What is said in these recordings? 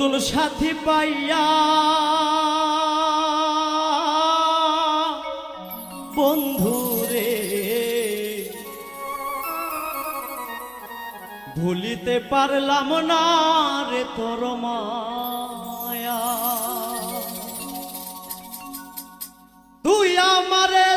নতুন সাথী পাইয়া বন্ধু রে ভুলিতে পারলাম না রে তোর মায়া। তুই আমারে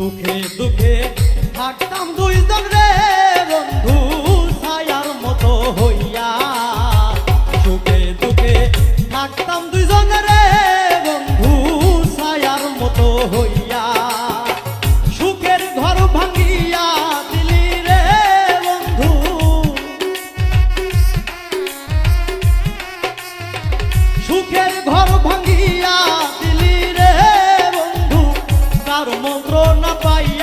সুখে দুঃখে থাকতাম দুইজন রে বন্ধু, ছায়ার মতো হইয়া। সুখে দুঃখে থাকতাম দুইজন রে বন্ধু, ছায়ার মতো হইয়া। সুখের ঘর ভাঙিয়া দিলি রে বন্ধু। সুখের ঘর ভাঙিয়া যন্ত্রণা পাই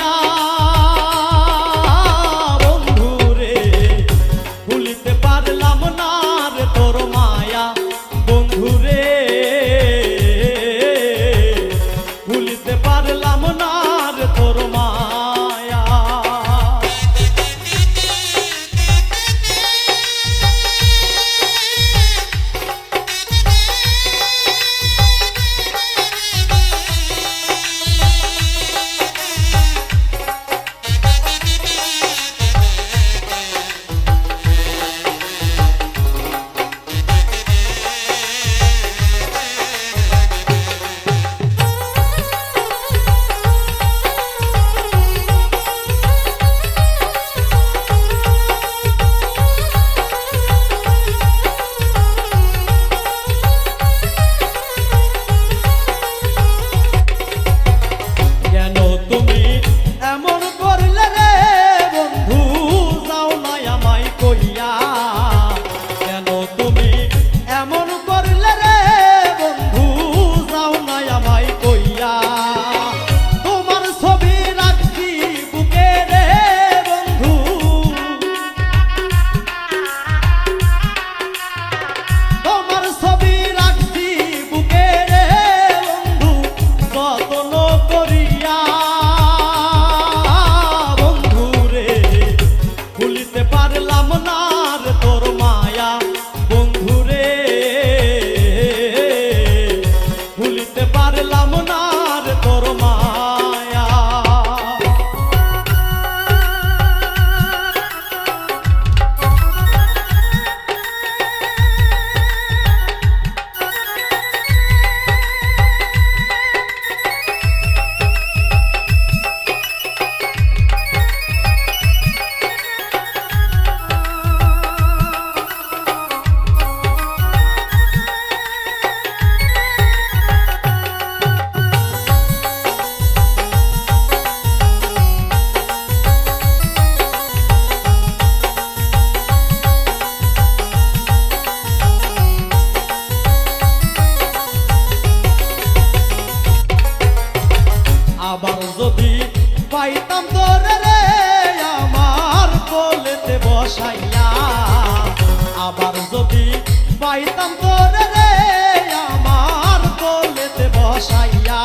বসাইয়া আবার যদি পাইতাম তোরে রে আমার তোলেতে বসাইয়া